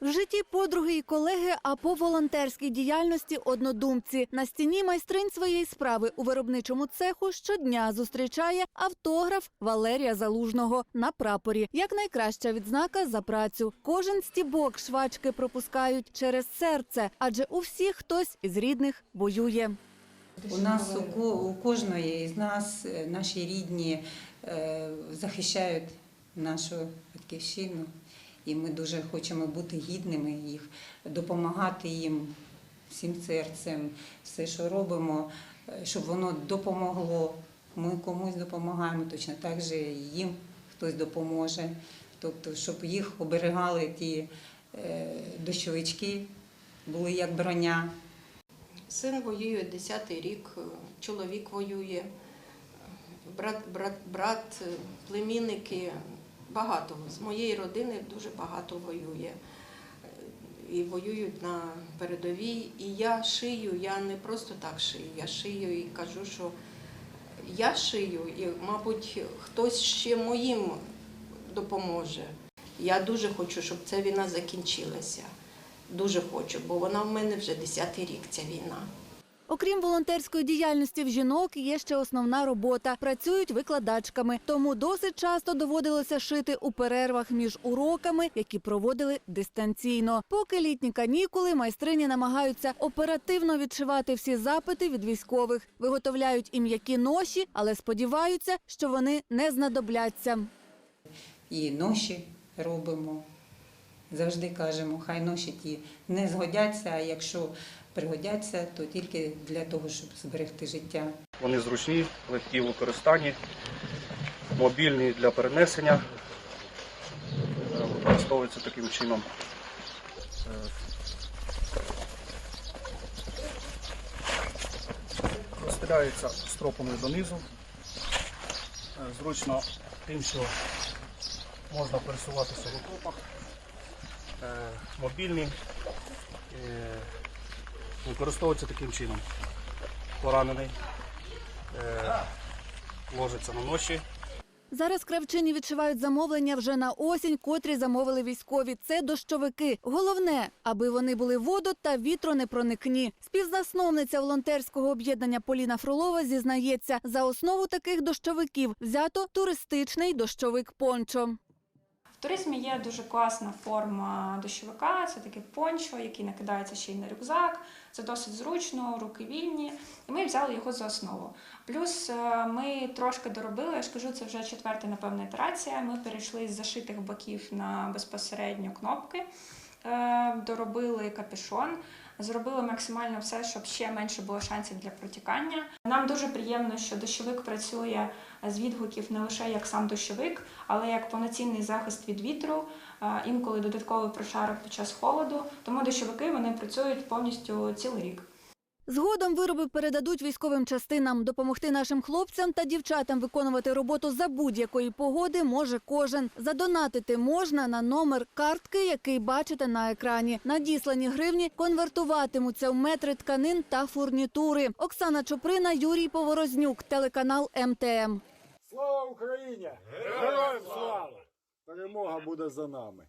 В житті подруги і колеги, а по волонтерській діяльності однодумці. На стіні майстринь своєї справи у виробничому цеху щодня зустрічає автограф Валерія Залужного на прапорі. Як найкраща відзнака за працю. Кожен стібок швачки пропускають через серце, адже у всіх хтось із рідних воює. У нас у, ко- кожної з нас е, наші рідні е, захищають нашу батьківщину, і ми дуже хочемо бути гідними їх, допомагати їм всім серцем, все, що робимо, е, щоб воно допомогло. Ми комусь допомагаємо, точно так же їм хтось допоможе. Тобто, щоб їх оберігали ті е, дощовички, були як броня. Син воює 10-й рік, е, чоловік воює, брат, брат, брат, племінники, багато. З моєї родини дуже багато воює. І воюють на передовій. І я шию, я не просто так шию, я шию і кажу, що я шию, і, мабуть, хтось ще моїм допоможе. Я дуже хочу, щоб ця війна закінчилася. Дуже хочу, бо вона в мене вже 10-й рік, ця війна. Окрім волонтерської діяльності в жінок, є ще основна робота. Працюють викладачками, тому досить часто доводилося шити у перервах між уроками, які проводили дистанційно. Поки літні канікули майстрині намагаються оперативно відшивати всі запити від військових, виготовляють і м'які ноші, але сподіваються, що вони не знадобляться. і ноші робимо. Завжди кажемо, хай ноші ті не згодяться, а якщо пригодяться, то тільки для того, щоб зберегти життя. Вони зручні, легкі в використанні, мобільні для перенесення. Е, Використовуються таким чином. Розстріляються стропами донизу. Е, Зручно тим, що можна пересуватися в окопах. Е, Мобільні. Використовуються таким чином. Поранений е, ложиться на ноші. Зараз кравчині відшивають замовлення вже на осінь, котрі замовили військові. Це дощовики. Головне, аби вони були водо та вітронепроникні. Співзасновниця волонтерського об'єднання Поліна Фролова зізнається, за основу таких дощовиків взято туристичний дощовик пончо. В туризмі є дуже класна форма дощовика. Це такий пончо, який накидається ще й на рюкзак. Це досить зручно, руки вільні. І ми взяли його за основу. Плюс е, ми трошки доробили, я ж кажу, це вже четверта, напевно, ітерація. Ми перейшли з зашитих боків на безпосередньо кнопки, доробили капюшон. Зробили максимально все, щоб ще менше було шансів для протікання. Нам дуже приємно, що дощовик працює з відгуків не лише як сам дощовик, але як повноцінний захист від вітру, е, інколи додатковий прошарок під час холоду. Тому дощовики вони працюють повністю цілий рік. Згодом вироби передадуть військовим частинам. Допомогти нашим хлопцям та дівчатам виконувати роботу за будь-якої погоди може кожен. Задонатити можна на номер картки, який бачите на екрані. Надіслані гривні конвертуватимуться в метри тканин та фурнітури. Оксана Чуприна, Юрій Поворознюк, телеканал МТМ. Слава Україні! Героям слава! Перемога буде за нами.